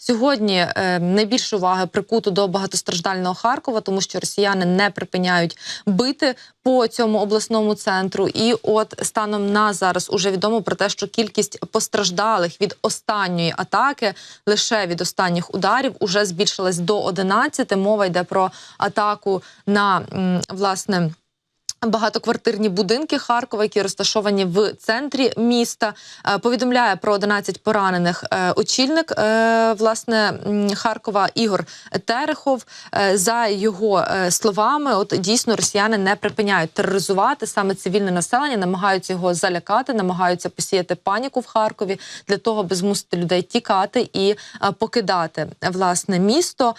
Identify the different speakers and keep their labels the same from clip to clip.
Speaker 1: Сьогодні е, найбільше уваги прикуто до багатостраждального Харкова, тому що росіяни не припиняють бити по цьому обласному центру. І от станом на зараз уже відомо про те, що кількість постраждалих від останньої атаки, лише від останніх ударів, уже збільшилась до 11. Мова йде про атаку на власне. Багатоквартирні будинки Харкова, які розташовані в центрі міста, Е, повідомляє про 11 поранених е, очільник е, власне Харкова Ігор Терехов. За його словами, от дійсно росіяни не припиняють тероризувати саме цивільне населення, намагаються його залякати, намагаються посіяти паніку в Харкові для того, аби змусити людей тікати і покидати власне місто.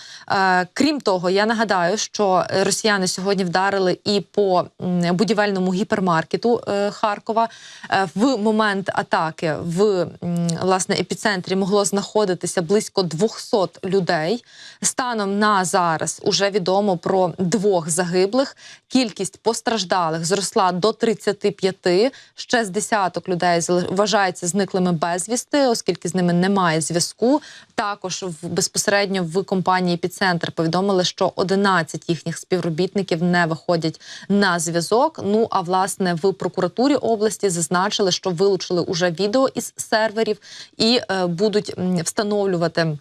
Speaker 1: Крім того, я нагадаю, що росіяни сьогодні вдарили і по будівельному гіпермаркету е, Харкова. Е, В момент атаки в власне епіцентрі могло знаходитися близько 200 людей. Станом на зараз уже відомо про двох загиблих. Кількість постраждалих зросла до 35. Ще з десяток людей вважаються зниклими безвісти, оскільки з ними немає зв'язку. Також в безпосередньо в компанії «Епіцентр» повідомили, що 11 їхніх співробітників не виходять на зв'язок. Ну а власне в прокуратурі області зазначили, що вилучили уже відео із серверів і е, будуть встановлювати.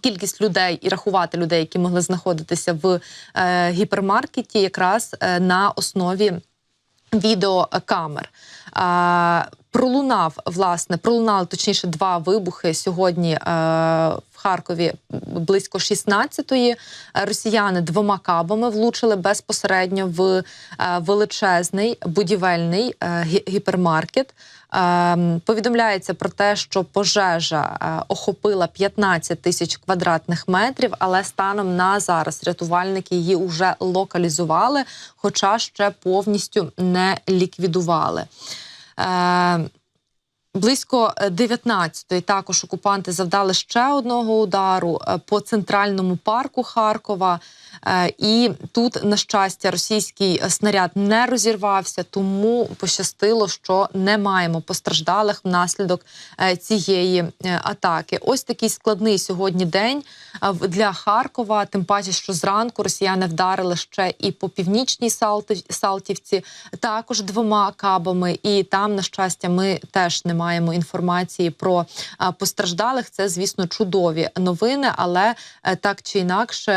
Speaker 1: Кількість людей і рахувати людей, які могли знаходитися в е, гіпермаркеті, якраз е, на основі відеокамер. А, пролунав власне, пролунали точніше два вибухи сьогодні. Е, в Харкові близько 16-ї росіяни двома кабами влучили безпосередньо в е, величезний будівельний е, гіпермаркет. Е, Повідомляється про те, що пожежа охопила 15 тисяч квадратних метрів, але станом на зараз рятувальники її вже локалізували, хоча ще повністю не ліквідували. Е, Близько 19-ї також окупанти завдали ще одного удару е, по центральному парку Харкова. Е, І тут, на щастя, російський снаряд не розірвався, тому пощастило, що не маємо постраждалих внаслідок е, цієї е, атаки. Ось такий складний сьогодні день е, для Харкова. Тим паче, що зранку росіяни вдарили ще і по північній Салтівці, також двома кабами. І там, на щастя, ми теж не маємо інформації про постраждалих. Це, звісно, чудові новини, але е, так чи інакше.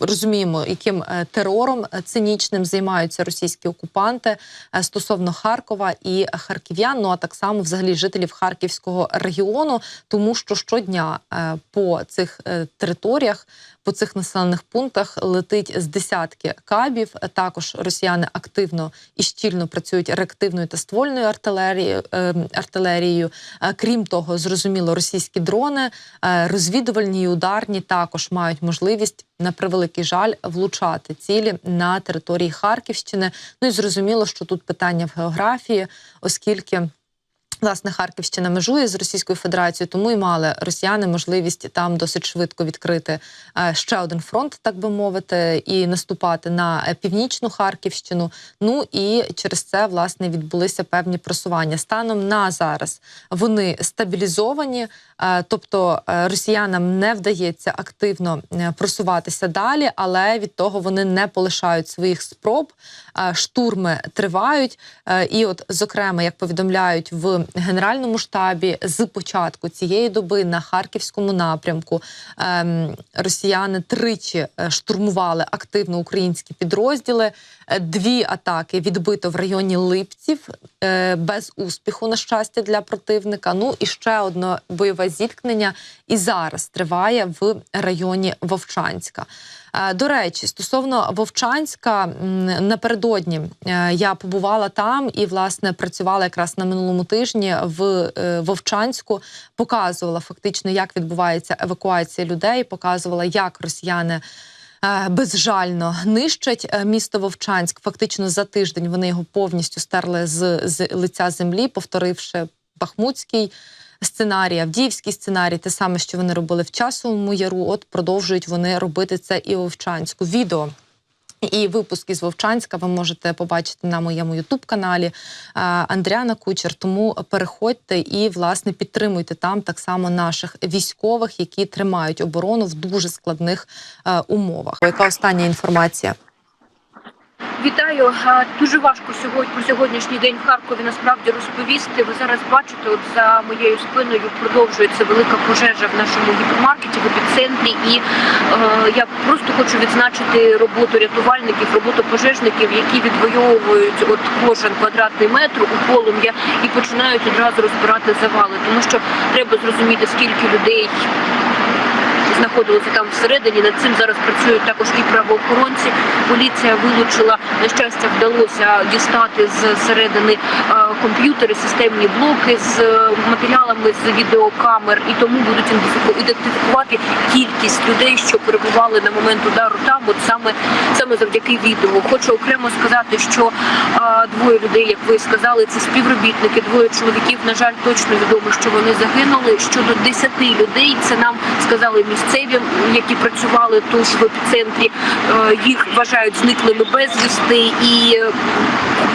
Speaker 1: Розуміємо, яким е, терором е, цинічним займаються російські окупанти стосовно Харкова і харків'ян. Ну а так само, взагалі, жителів Харківського регіону, тому що щодня по цих територіях, по цих населених пунктах летить з десятки кабів. Також росіяни активно і щільно працюють реактивною та ствольною артилерією. е, артилерією. Е, Крім того, зрозуміло, російські дрони е, розвідувальні і ударні також мають можливість на превеликий жаль влучати цілі на території Харківщини. Ну і зрозуміло, що тут питання в географії, оскільки. Власне, Харківщина межує з Російською Федерацією, тому і мали росіяни можливість там досить швидко відкрити е, ще один фронт, так би мовити, і наступати на е, північну Харківщину. Ну і через це власне відбулися певні просування. Станом на зараз вони стабілізовані, е, тобто росіянам не вдається активно просуватися далі, але від того вони не полишають своїх спроб. Штурми тривають. І, от, зокрема, як повідомляють в генеральному штабі, з початку цієї доби на харківському напрямку ем, росіяни тричі е, штурмували активно українські підрозділи. Е, Дві атаки відбито в районі Липців е, без успіху, на щастя, для противника. Ну і ще одне бойове зіткнення і зараз триває в районі Вовчанська. До речі, стосовно Вовчанська, напередодні е, я побувала там і власне працювала якраз на минулому тижні в е, Вовчанську, показувала фактично, як відбувається евакуація людей, показувала, як росіяни. е, Безжально нищать місто Вовчанськ. Фактично за тиждень вони його повністю стерли з, з лиця землі, повторивши Бахмутський сценарій, Авдіївський сценарій, те саме, що вони робили в часовому яру. От продовжують вони робити це і у Вовчанську. Відео І випуск із Вовчанська ви можете побачити на моєму Ютуб-каналі е, Андріана Кучер. Тому переходьте і власне підтримуйте там так само наших військових, які тримають оборону в дуже складних е, умовах. Яка остання інформація?
Speaker 2: Вітаю. Дуже важко сьогодні про сьогоднішній день в Харкові насправді розповісти. Ви зараз бачите, от за моєю спиною продовжується велика пожежа в нашому гіпермаркеті в епіцентрі. І е, я просто хочу відзначити роботу рятувальників, роботу пожежників, які відвоюють от кожен квадратний метр у полум'я і починають одразу розбирати завали, тому що треба зрозуміти, скільки людей знаходилися там всередині. Над цим зараз працюють також і правоохоронці. Поліція вилучила на щастя, вдалося дістати з середини е, комп'ютери, системні блоки з е, матеріалами з відеокамер, і тому будуть ідентифікувати кількість людей, що перебували на момент удару там, от саме саме завдяки відео. Хочу окремо сказати, що е, двоє людей, як ви сказали, це співробітники, двоє чоловіків. На жаль, точно відомо, що вони загинули. Щодо 10 людей, це нам сказали місцеві, які працювали тут в епіцентрі. Е, Їх вважають зниклими безвісти, і е,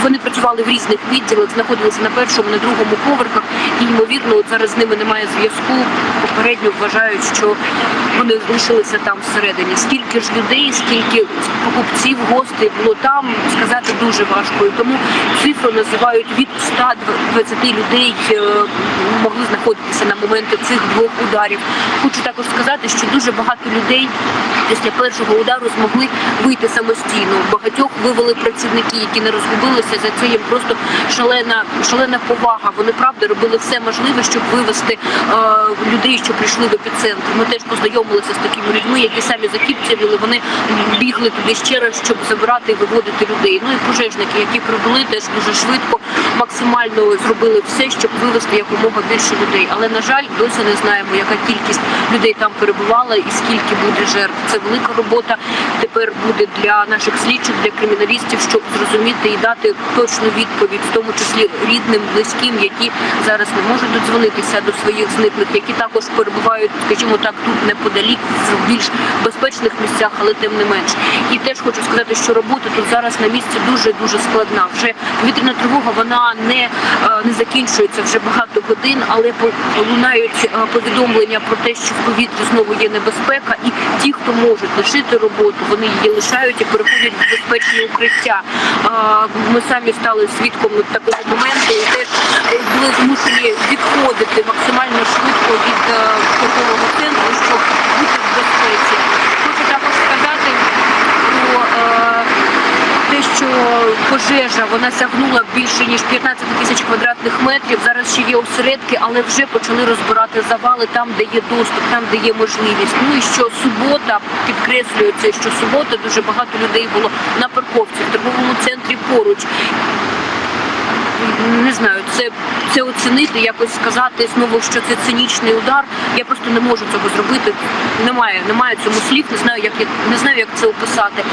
Speaker 2: вони працювали в різних відділах, знаходилися на першому, на другому поверхах. І ймовірно, зараз з ними немає зв'язку. Попередньо вважають, що вони лишилися там всередині. Скільки ж людей, скільки покупців, гостей було там, сказати дуже важко. І тому цифру називають від 120 людей е, могли знаходитися на моменти цих двох ударів. Хочу також сказати, що дуже багато людей після першого удару змогли вийти самостійно. Багатьох вивели працівники, які не розгубилися. За це їм просто шалена шалена повага. Вони правда робили все можливе, щоб вивести е, людей, що прийшли в епіцентр. Ми теж познайомилися з такими людьми, які самі закіпцявіли. Вони бігли туди ще раз, щоб забирати і виводити людей. Ну і пожежники, які прибули теж дуже швидко, максимально зробили все, щоб вивести якомога більше людей. Але на жаль, досі не знаємо, яка кількість людей там перебувала і скільки буде жертв. Це велика робота. Тепер буде для наших слідчих, для криміналістів, щоб зрозуміти і дати точну відповідь, в тому числі рідним, близьким, які зараз не можуть додзвонитися до своїх зниклих, які також перебувають, скажімо так, тут неподалік в більш безпечних місцях, але тим не менш. І теж хочу сказати, що робота тут зараз на місці дуже дуже складна. Вже повітряна тривога вона не, е, не закінчується вже багато годин, але лунають е, повідомлення про те, що в повітрі знову є небезпека, і ті, хто можуть лишити роботу, вони її лишають і переходять в безпечні укриття. Е, Ми самі стали свідком такого моменту і теж були змушені відходити максимально швидко від торгового центру, щоб бути в безпеці. Хочу також сказати про е, те, що пожежа вона сягнула більше ніж 15 тисяч квадратних метрів. Зараз ще є осередки, але вже почали розбирати завали там, де є доступ, там, де є можливість. Ну і що субота підкреслюється, що субота дуже багато людей було на парковці в торговому центрі поруч. Не знаю, це, це оцінити, якось сказати знову, що це цинічний удар. Я просто не можу цього зробити. Немає, немає цьому слів, не знаю, як не знаю, як це описати.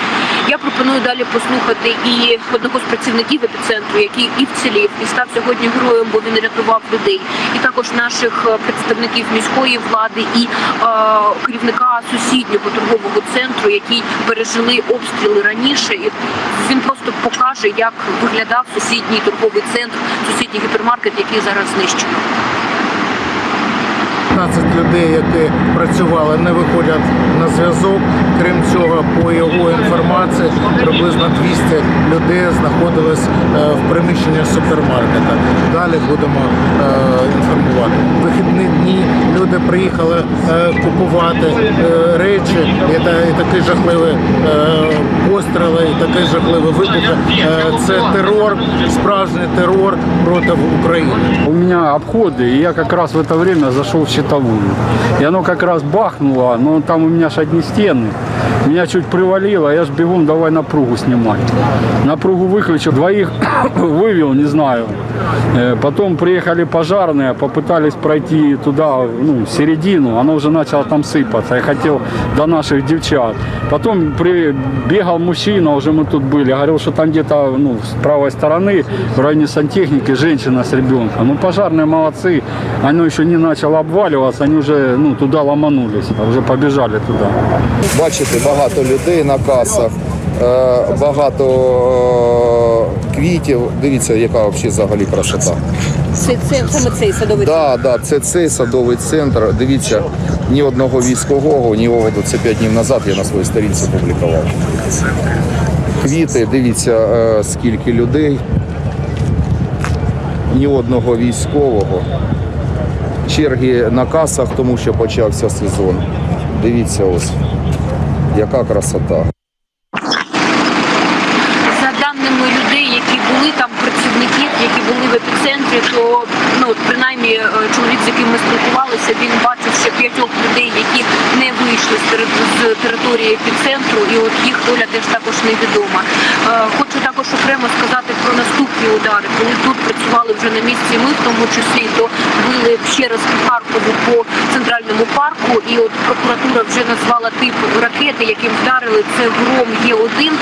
Speaker 2: Я пропоную далі послухати і одного з працівників епіцентру, який і вцілів, і став сьогодні героєм, бо він рятував людей, і також наших е, представників міської влади і е, керівника сусіднього торгового центру, які пережили обстріли раніше. І він просто покаже, як виглядав сусідній торговий центр, сусідній гіпермаркет, який зараз знищено.
Speaker 3: 15 людей, які працювали, не виходять на зв'язок. Крім цього, по його інформації, приблизно 200 людей знаходились е, в приміщенні супермаркета. Далі будемо е, інформувати. Вихідні дні люди приїхали е, купувати речі, і, та, і такі жахливі постріли, і такі жахливі вибухи. Е, Це терор, справжній терор проти України.
Speaker 4: У меня обходы, и я как раз в это время зашел в щитовую. И оно как раз бахнуло, но там у меня ж одни стены. Меня чуть привалило, я ж бегом давай напругу снимать. Напругу выключил, двоих вывел, не знаю. Э, Потом приехали пожарные, попытались пройти туда, ну, середину, оно уже начало там сыпаться. Я хотел до наших девчат. Потом прибегал мужчина, уже мы тут были, говорил, что там где-то ну, с правой стороны, в районе сантехники, женщина с ребенком. Ну, пожарные молодцы, оно еще не начало обваливаться, они уже ну, туда ломанулись, а уже побежали туда.
Speaker 5: Бачите, багато людей на касах. е, багато е, квітів. Дивіться, яка взагалі взагалі красота.
Speaker 2: Це, це саме цей садовий
Speaker 5: Да, да, це цей садовий центр. Дивіться, ні одного військового, ні оводу. Це п'ять днів назад я на своїй сторінці публікував. Квіти, дивіться, е, скільки людей. Ні одного військового. Черги на касах, тому що почався сезон. Дивіться ось, яка красота.
Speaker 2: За даними людей, які були там, працівників, які були в епіцентрі, то ну принаймні е, чоловік, з яким ми спілкувалися, він бачив ще п'ятьох людей, які не вийшли з, тери- з території епіцентру, і от їх доля теж також невідома. Е, Хочу також окремо сказати про наступні удари. Коли тут працювали вже на місці, ми в тому числі, то били ще раз по Харкову по центральному парку, і от прокуратура вже назвала тип ракети, яким вдарили. Це гром Є1,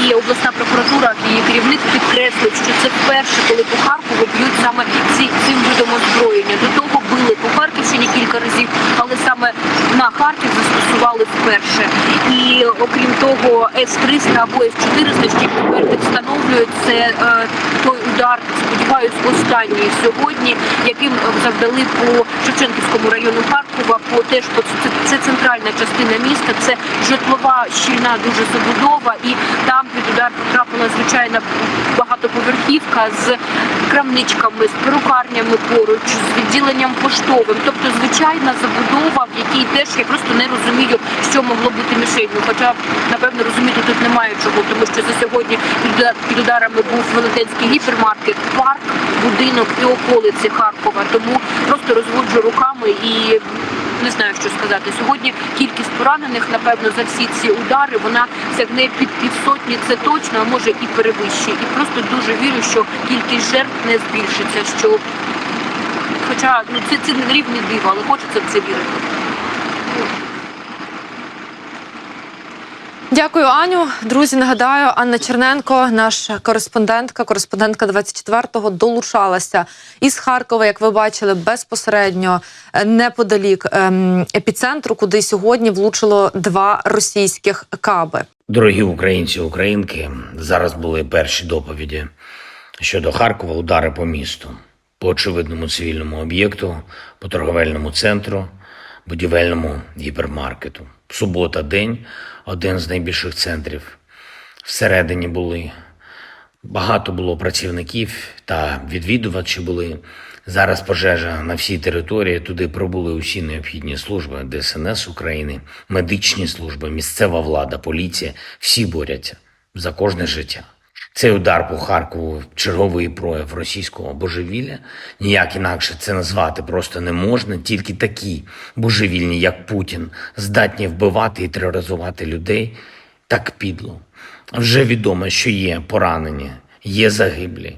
Speaker 2: і обласна прокуратура, її керівник підкреслив, що це вперше, коли по Харкову б'ють саме ці, цим видом озброєння. До того били по Харківщині кілька разів, але саме на Харків застосували вперше. І окрім того, С-300 або С-400, ще експерти встановлюють, це е, той удар, сподіваюсь, останній сьогодні, яким завдали по Шевченківському району Харкова, по теж по це, це центральна частина міста, це житлова щільна дуже забудова, і там під удар потрапила звичайна багатоповерхівка з крамничками, з перукарнями поруч, з відділенням поштовим. Тобто звичайна забудова, в якій теж я просто не розумію, що могло бути мішенью. Хоча напевно розуміти тут немає чого, тому що за сьогодні під ударами був велетенський гіпермаркет, парк, будинок і околиці Харкова. Тому просто розводжу руками і. Не знаю, що сказати. Сьогодні кількість поранених, напевно, за всі ці удари вона сягне під півсотні. Це точно, а може і перевищує. І просто дуже вірю, що кількість жертв не збільшиться. Що, хоча ну це, це рівні диво, але хочеться в це вірити.
Speaker 1: Дякую, Аню. Друзі, нагадаю, Анна Черненко, наша кореспондентка, кореспондентка 24-го, долучалася із Харкова, як ви бачили, безпосередньо е, неподалік ем, епіцентру, куди сьогодні влучило два російських каби.
Speaker 6: Дорогі українці, українки, зараз були перші доповіді щодо Харкова, удари по місту, по очевидному цивільному об'єкту, по торговельному центру, будівельному гіпермаркету. Субота день, один з найбільших центрів. Всередині були багато було працівників та відвідувачі були. Зараз пожежа на всій території. Туди прибули усі необхідні служби ДСНС України, медичні служби, місцева влада, поліція. Всі борються за кожне життя. Цей удар по Харкову черговий прояв російського божевілля. Ніяк інакше це назвати просто не можна. Тільки такі божевільні, як Путін, здатні вбивати і тероризувати людей так підло. Вже відомо, що є поранені, є загиблі.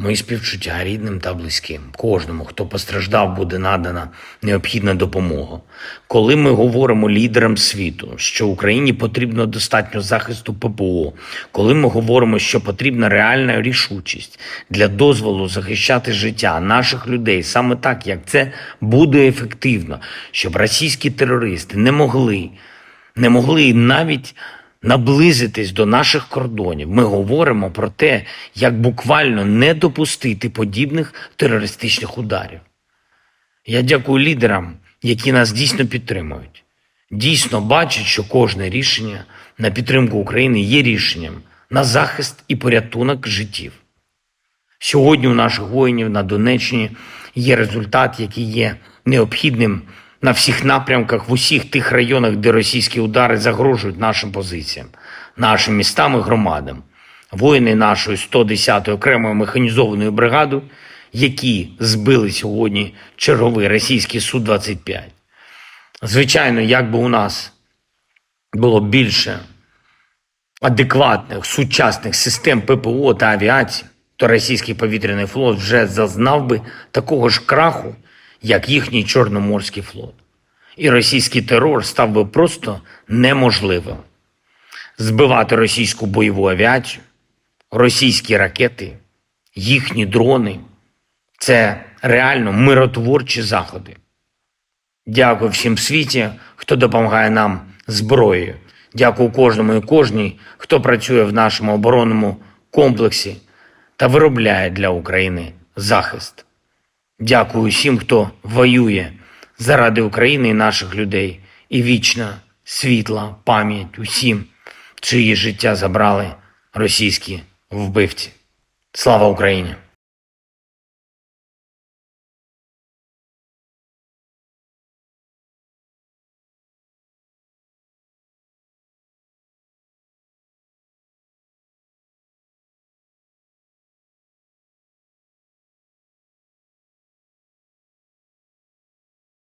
Speaker 6: Мої співчуття рідним та близьким. Кожному, хто постраждав, буде надана необхідна допомога. Коли ми говоримо лідерам світу, що Україні потрібно достатньо захисту ППО, коли ми говоримо, що потрібна реальна рішучість для дозволу захищати життя наших людей, саме так, як це буде ефективно, щоб російські терористи не могли не могли навіть наблизитись до наших кордонів. Ми говоримо про те, як буквально не допустити подібних терористичних ударів. Я дякую лідерам, які нас дійсно підтримують. Дійсно бачать, що кожне рішення на підтримку України є рішенням на захист і порятунок життів. Сьогодні у наших воїнів на Донеччині є результат, який є необхідним на всіх напрямках в усіх тих районах, де російські удари загрожують нашим позиціям, нашим містам і громадам. Воїни нашої 110-ї окремої механізованої бригади, які збили сьогодні черговий російський Су-25. Звичайно, як би у нас було більше адекватних сучасних систем ППО та авіації, то російський повітряний флот вже зазнав би такого ж краху, як їхній Чорноморський флот. І російський терор став би просто неможливим. Збивати російську бойову авіацію, російські ракети, їхні дрони це реально миротворчі заходи. Дякую всім світі, хто допомагає нам зброєю. Дякую кожному і кожній, хто працює в нашому оборонному комплексі та виробляє для України захист. Дякую всім, хто воює заради України і наших людей. І вічна світла пам'ять усім, чиї життя забрали російські вбивці. Слава Україні!